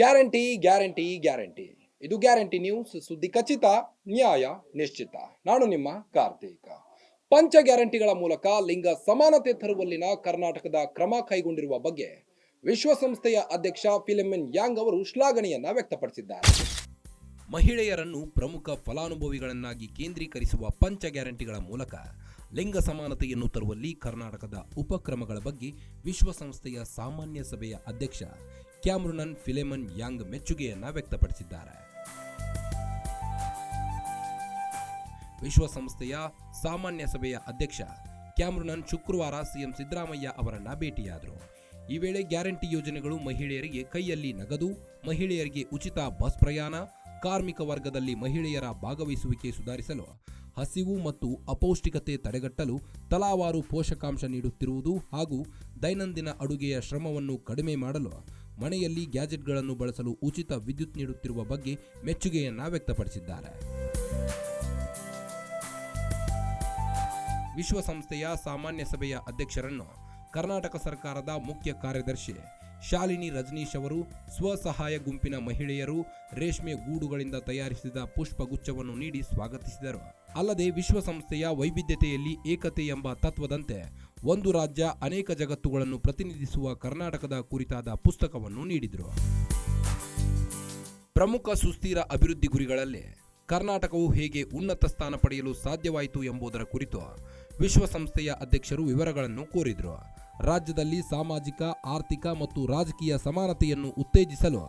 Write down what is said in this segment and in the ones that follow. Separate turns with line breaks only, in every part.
Guarantee guarantee guarantee. ಇದು guarantee news, ಸುದ್ದಿ ಖಚಿತ, ನ್ಯಾಯ ನಿಶ್ಚಿತ. ನಾನು ನಿಮ್ಮ ಕಾರ್ತಿಕ. ಪಂಚ ಗ್ಯಾರಂಟಿಗಳ ಮೂಲಕ ಲಿಂಗ ಸಮಾನತೆ ತರುವಲ್ಲಿನ ಕರ್ನಾಟಕದ ಕ್ರಮ ಕೈಗೊಂಡಿರುವ ಬಗ್ಗೆ ವಿಶ್ವಸಂಸ್ಥೆಯ ಅಧ್ಯಕ್ಷ ಫಿಲಿಮಿನ್ ಯಾಂಗ್ ಅವರು ಶ್ಲಾಘನೆಯನ್ನ ವ್ಯಕ್ತಪಡಿಸಿದ್ದಾರೆ. ಮಹಿಳೆಯರನ್ನು ಪ್ರಮುಖ ಫಲಾನುಭವಿಗಳನ್ನಾಗಿ ಕೇಂದ್ರೀಕರಿಸುವ ಪಂಚ ಗ್ಯಾರಂಟಿಗಳ ಮೂಲಕ ಲಿಂಗ ಸಮಾನತೆಯನ್ನು ತರುವಲ್ಲಿ ಕರ್ನಾಟಕದ ಉಪಕ್ರಮಗಳ ಬಗ್ಗೆ ವಿಶ್ವಸಂಸ್ಥೆಯ ಸಾಮಾನ್ಯ ಸಭೆಯ ಅಧ್ಯಕ್ಷ ಕ್ಯಾಮ್ರುನನ್ ಫಿಲೆಮನ್ ಯಾಂಗ್ ಮೆಚ್ಚುಗೆಯನ್ನ ವ್ಯಕ್ತಪಡಿಸಿದ್ದಾರೆ. ವಿಶ್ವಸಂಸ್ಥೆಯ ಸಾಮಾನ್ಯ ಸಭೆಯ ಅಧ್ಯಕ್ಷ ಕ್ಯಾಮ್ರುನನ್ ಶುಕ್ರವಾರ ಸಿಎಂ ಸಿದ್ದರಾಮಯ್ಯ ಅವರನ್ನ ಭೇಟಿಯಾದರು. ಈ ವೇಳೆ ಗ್ಯಾರಂಟಿ ಯೋಜನೆಗಳು ಮಹಿಳೆಯರಿಗೆ ಕೈಯಲ್ಲಿ ನಗದು, ಮಹಿಳೆಯರಿಗೆ ಉಚಿತ ಬಸ್ ಪ್ರಯಾಣ ಕಾರ್ಮಿಕ ವರ್ಗದಲ್ಲಿ ಮಹಿಳೆಯರ ಭಾಗವಹಿಸುವಿಕೆ ಸುಧಾರಿಸಲು, ಹಸಿವು ಮತ್ತು ಅಪೌಷ್ಟಿಕತೆ ತಡೆಗಟ್ಟಲು ತಲಾವಾರು ಪೋಷಕಾಂಶ ನೀಡುತ್ತಿರುವುದು ಹಾಗೂ ದೈನಂದಿನ ಅಡುಗೆಯ ಶ್ರಮವನ್ನು ಕಡಿಮೆ ಮಾಡಲು, ಮನೆಯಲ್ಲಿ ಗ್ಯಾಜೆಟ್ಗಳನ್ನು ಬಳಸಲು ಉಚಿತ ವಿದ್ಯುತ್ ನೀಡುತ್ತಿರುವ ಬಗ್ಗೆ ಮೆಚ್ಚುಗೆಯನ್ನ ವ್ಯಕ್ತಪಡಿಸಿದ್ದಾರೆ. ವಿಶ್ವಸಂಸ್ಥೆಯ ಸಾಮಾನ್ಯ ಸಭೆಯ ಅಧ್ಯಕ್ಷರನ್ನು ಕರ್ನಾಟಕ ಸರ್ಕಾರದ ಮುಖ್ಯ ಕಾರ್ಯದರ್ಶಿ ಶಾಲಿನಿ ರಜನೀಶ್ ಅವರು ಸ್ವಸಹಾಯ ಗುಂಪಿನ ಮಹಿಳೆಯರು ರೇಷ್ಮೆ ಗೂಡುಗಳಿಂದ ತಯಾರಿಸಿದ ಪುಷ್ಪಗುಚ್ಛವನ್ನು ನೀಡಿ ಸ್ವಾಗತಿಸಿದರು. ಅಲ್ಲದೆ ವಿಶ್ವಸಂಸ್ಥೆಯ ವೈವಿಧ್ಯತೆಯಲ್ಲಿ ಏಕತೆ ಎಂಬ ತತ್ವದಂತೆ ಒಂದು ರಾಜ್ಯ ಅನೇಕ ಜಗತ್ತುಗಳನ್ನು ಪ್ರತಿನಿಧಿಸುವ ಕರ್ನಾಟಕದ ಕುರಿತಾದ ಪುಸ್ತಕವನ್ನು ನೀಡಿದರು. ಪ್ರಮುಖ ಸುಸ್ಥಿರ ಅಭಿವೃದ್ಧಿ ಗುರಿಗಳಲ್ಲಿ ಕರ್ನಾಟಕವು ಹೇಗೆ ಉನ್ನತ ಸ್ಥಾನ ಪಡೆಯಲು ಸಾಧ್ಯವಾಯಿತು ಎಂಬುದರ ಕುರಿತು ವಿಶ್ವಸಂಸ್ಥೆಯ ಅಧ್ಯಕ್ಷರು ವಿವರಗಳನ್ನು ಕೋರಿದರು. ರಾಜ್ಯದಲ್ಲಿ ಸಾಮಾಜಿಕ, ಆರ್ಥಿಕ ಮತ್ತು ರಾಜಕೀಯ ಸಮಾನತೆಯನ್ನು ಉತ್ತೇಜಿಸಲು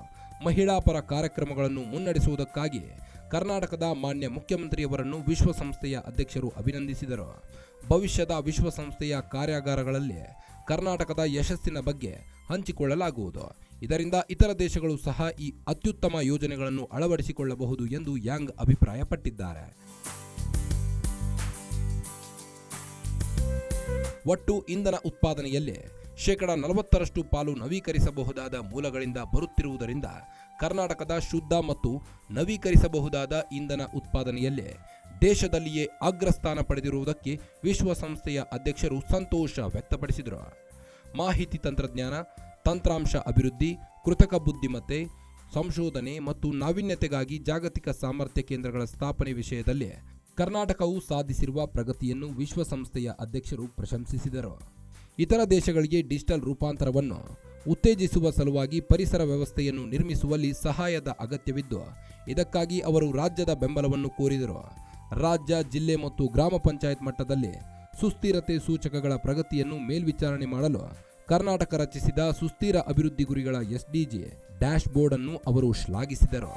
ಮಹಿಳಾ ಪರ ಕಾರ್ಯಕ್ರಮಗಳನ್ನು ಮುನ್ನಡೆಸುವುದಕ್ಕಾಗಿ ಕರ್ನಾಟಕದ ಮಾನ್ಯ ಮುಖ್ಯಮಂತ್ರಿಯವರನ್ನು ವಿಶ್ವಸಂಸ್ಥೆಯ ಅಧ್ಯಕ್ಷರು ಅಭಿನಂದಿಸಿದರು. ಭವಿಷ್ಯದ ವಿಶ್ವಸಂಸ್ಥೆಯ ಕಾರ್ಯಾಗಾರಗಳಲ್ಲಿ ಕರ್ನಾಟಕದ ಯಶಸ್ಸಿನ ಬಗ್ಗೆ ಹಂಚಿಕೊಳ್ಳಲಾಗುವುದು. ಇದರಿಂದ ಇತರ ದೇಶಗಳು ಸಹ ಈ ಅತ್ಯುತ್ತಮ ಯೋಜನೆಗಳನ್ನು ಅಳವಡಿಸಿಕೊಳ್ಳಬಹುದು ಎಂದು ಯಾಂಗ್ ಅಭಿಪ್ರಾಯಪಟ್ಟಿದ್ದಾರೆ. ಒಟ್ಟು ಇಂಧನ ಉತ್ಪಾದನೆಯಲ್ಲಿ ಶೇಕಡ ನಲವತ್ತರಷ್ಟು ಪಾಲು ನವೀಕರಿಸಬಹುದಾದ ಮೂಲಗಳಿಂದ ಬರುತ್ತಿರುವುದರಿಂದ ಕರ್ನಾಟಕದ ಶುದ್ಧ ಮತ್ತು ನವೀಕರಿಸಬಹುದಾದ ಇಂಧನ ಉತ್ಪಾದನೆಯಲ್ಲಿ ದೇಶದಲ್ಲಿಯೇ ಅಗ್ರಸ್ಥಾನ ಪಡೆದಿರುವುದಕ್ಕೆ ವಿಶ್ವಸಂಸ್ಥೆಯ ಅಧ್ಯಕ್ಷರು ಸಂತೋಷ ವ್ಯಕ್ತಪಡಿಸಿದರು. ಮಾಹಿತಿ ತಂತ್ರಜ್ಞಾನ, ತಂತ್ರಾಂಶ ಅಭಿವೃದ್ಧಿ, ಕೃತಕ ಬುದ್ಧಿಮತ್ತೆ, ಸಂಶೋಧನೆ ಮತ್ತು ನಾವೀನ್ಯತೆಗಾಗಿ ಜಾಗತಿಕ ಸಾಮರ್ಥ್ಯ ಕೇಂದ್ರಗಳ ಸ್ಥಾಪನೆ ವಿಷಯದಲ್ಲಿ ಕರ್ನಾಟಕವು ಸಾಧಿಸಿರುವ ಪ್ರಗತಿಯನ್ನು ವಿಶ್ವಸಂಸ್ಥೆಯ ಅಧ್ಯಕ್ಷರು ಪ್ರಶಂಸಿಸಿದರು. ಇತರ ದೇಶಗಳಿಗೆ ಡಿಜಿಟಲ್ ರೂಪಾಂತರವನ್ನು ಉತ್ತೇಜಿಸುವ ಸಲುವಾಗಿ ಪರಿಸರ ವ್ಯವಸ್ಥೆಯನ್ನು ನಿರ್ಮಿಸುವಲ್ಲಿ ಸಹಾಯದ ಅಗತ್ಯವಿದ್ದು, ಇದಕ್ಕಾಗಿ ಅವರು ರಾಜ್ಯದ ಬೆಂಬಲವನ್ನು ಕೋರಿದರು. ರಾಜ್ಯ, ಜಿಲ್ಲೆ ಮತ್ತು ಗ್ರಾಮ ಪಂಚಾಯತ್ ಮಟ್ಟದಲ್ಲಿ ಸುಸ್ಥಿರತೆ ಸೂಚಕಗಳ ಪ್ರಗತಿಯನ್ನು ಮೇಲ್ವಿಚಾರಣೆ ಮಾಡಲು ಕರ್ನಾಟಕ ರಚಿಸಿದ ಸುಸ್ಥಿರ ಅಭಿವೃದ್ಧಿ ಗುರಿಗಳ ಎಸ್ಡಿಜಿ ಡ್ಯಾಶ್ಬೋರ್ಡ್ ಅನ್ನು ಅವರು ಶ್ಲಾಘಿಸಿದರು.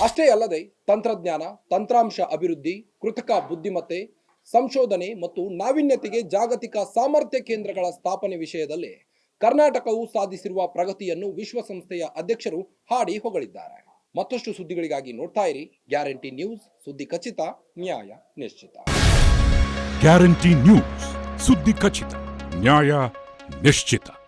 ಅಷ್ಟೇ ಅಲ್ಲದೆ ತಂತ್ರಜ್ಞಾನ, ತಂತ್ರಾಂಶ ಅಭಿವೃದ್ಧಿ, ಕೃತಕ ಬುದ್ಧಿಮತ್ತೆ, ಸಂಶೋಧನೆ ಮತ್ತು ನಾವೀನ್ಯತೆಗೆ ಜಾಗತಿಕ ಸಾಮರ್ಥ್ಯ ಕೇಂದ್ರಗಳ ಸ್ಥಾಪನೆ ವಿಷಯದಲ್ಲಿ ಕರ್ನಾಟಕವು ಸಾಧಿಸಿರುವ ಪ್ರಗತಿಯನ್ನು ವಿಶ್ವಸಂಸ್ಥೆಯ ಅಧ್ಯಕ್ಷರು ಹಾಡಿ ಹೊಗಳಿದ್ದಾರೆ. ಮತ್ತಷ್ಟು ಸುದ್ದಿಗಳಿಗಾಗಿ ನೋಡ್ತಾ ಇರಿ. ಗ್ಯಾರಂಟಿ ನ್ಯೂಸ್, ಸುದ್ದಿ ಖಚಿತ, ನ್ಯಾಯ ನಿಶ್ಚಿತ.
ಗ್ಯಾರಂಟಿ ನ್ಯೂಸ್, ಸುದ್ದಿ ಖಚಿತ, ನ್ಯಾಯ ನಿಶ್ಚಿತ.